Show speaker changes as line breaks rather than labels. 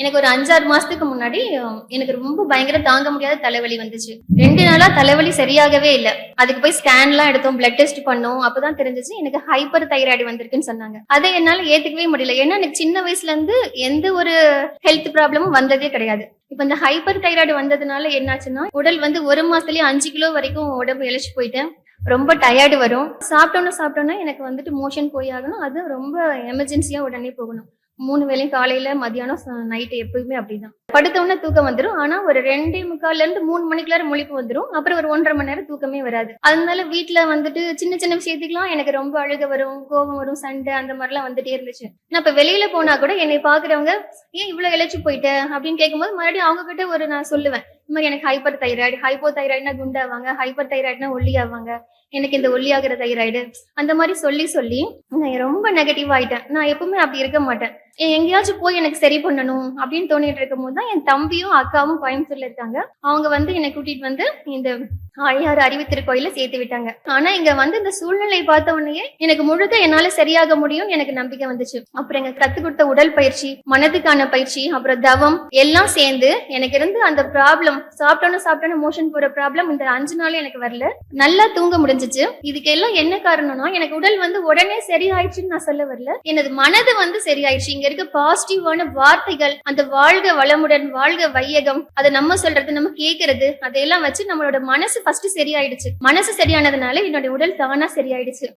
எனக்கு ஒரு அஞ்சாறு மாசத்துக்கு முன்னாடி எனக்கு ரொம்ப பயங்கர தாங்க முடியாத தலைவலி வந்துச்சு. ரெண்டு நாளா தலைவலி சரியாகவே இல்ல. அதுக்கு போய் ஸ்கேன் எல்லாம் எடுத்தோம் பிளட் டெஸ்ட் பண்ணோம். அப்பதான் தெரிஞ்சிச்சு எனக்கு ஹைப்பர் தைராய்டு வந்திருக்குன்னு சொன்னாங்க. அதை என்னால ஏத்துக்கவே முடியல. ஏன்னா எனக்கு சின்ன வயசுல இருந்து எந்த ஒரு ஹெல்த் ப்ராப்ளமும் வந்ததே கிடையாது. இப்ப இந்த ஹைப்பர் தைராய்டு வந்ததுனால என்னாச்சுன்னா உடல் வந்து ஒரு மாசத்துலயே அஞ்சு கிலோ வரைக்கும் உடம்பு இழைச்சு போயிட்டேன் ரொம்ப டயர்டு வரும். சாப்பிட்டோன்னு சாப்பிட்டோன்னா எனக்கு வந்துட்டு மோஷன் போய் ஆகணும். அது ரொம்ப எமர்ஜென்சியா உடனே போகணும். மூணு வேளையும் காலையில மதியானம் நைட்டு எப்பயுமே அப்படிதான். படுத்த உடனே தூக்கம் வந்துடும் ஆனா ஒரு ரெண்டே முக்கால்ல இருந்து மூணு மணிக்குள்ளார முழிப்பு வந்துடும் அப்புறம் ஒரு ஒன்றரை மணி நேரம் தூக்கமே வராது. அதனால வீட்டுல வந்துட்டு சின்ன சின்ன விஷயத்துக்குலாம் எனக்கு ரொம்ப அழுக வரும் கோபம் வரும் சண்டை அந்த மாதிரிலாம் வந்துட்டே இருந்துச்சு. நான் இப்ப வெளியில போனா கூட என்னை பாக்குறவங்க ஏன் இவ்வளவு இழைச்சு போயிட்ட? அப்படின்னு கேட்கும்போது மறுபடியும் அவங்க கிட்ட ஒரு நான் சொல்லுவேன். இந்த மாதிரி எனக்கு ஹைப்பர் தைராய்டு ஹைப்போ தைராய்டுனா குண்டாவாங்க ஹைப்பர் தைராய்டுனா ஒல்லியாவாங்க எனக்கு இந்த ஒல்லியாகிற தைராய்டு அந்த மாதிரி சொல்லி சொல்லி நான் ரொம்ப நெகட்டிவ் ஆயிட்டேன். நான் எப்பவுமே அப்படி இருக்க மாட்டேன். எங்கேயாச்சும் போய் எனக்கு சரி பண்ணணும் அப்படின்னு தோணிட்டு இருக்கும் போது தான் என் தம்பியும் அக்காவும் கோயம்புத்தூர்ல இருக்காங்க. அவங்க வந்து என்னை கூட்டிட்டு வந்து இந்த ஆழியார் அறிவு திருக்கோயில சேர்த்து விட்டாங்க. ஆனா இங்க வந்து இந்த சூழ்நிலை பார்த்த உடனே எனக்கு முழுக்க என்னால சரியாக முடியும் எனக்கு நம்பிக்கை வந்துச்சு. அப்புறம் எங்க கத்து கொடுத்த உடல் பயிற்சி மனதுக்கான பயிற்சி அப்புறம் தவம் எல்லாம் சேர்ந்து எனக்கு இருந்து அந்த ப்ராப்ளம் சாப்பிட்டோன்னு சாப்பிட்டோன்னு மோஷன் போற ப்ராப்ளம் இந்த அஞ்சு நாள் எனக்கு வரல. நல்லா தூங்க முடிஞ்சிச்சு. இதுக்கு எல்லாம் என்ன காரணம்னா எனக்கு உடல் வந்து உடனே சரியாயிடுச்சுன்னு நான் சொல்ல வரல. எனது மனது வந்து சரியாயிடுச்சு. இங்க இருக்க பாசிட்டிவான வார்த்தைகள் அந்த வாழ்க வளமுடன் வாழ்க வையகம் அதை நம்ம சொல்றது நம்ம கேக்குறது அதையெல்லாம் வச்சு நம்மளோட மனசு ஃபர்ஸ்ட் சரியாயிடுச்சு. மனசு சரியானதுனால என்னோட உடல் தானா சரியாயிடுச்சு.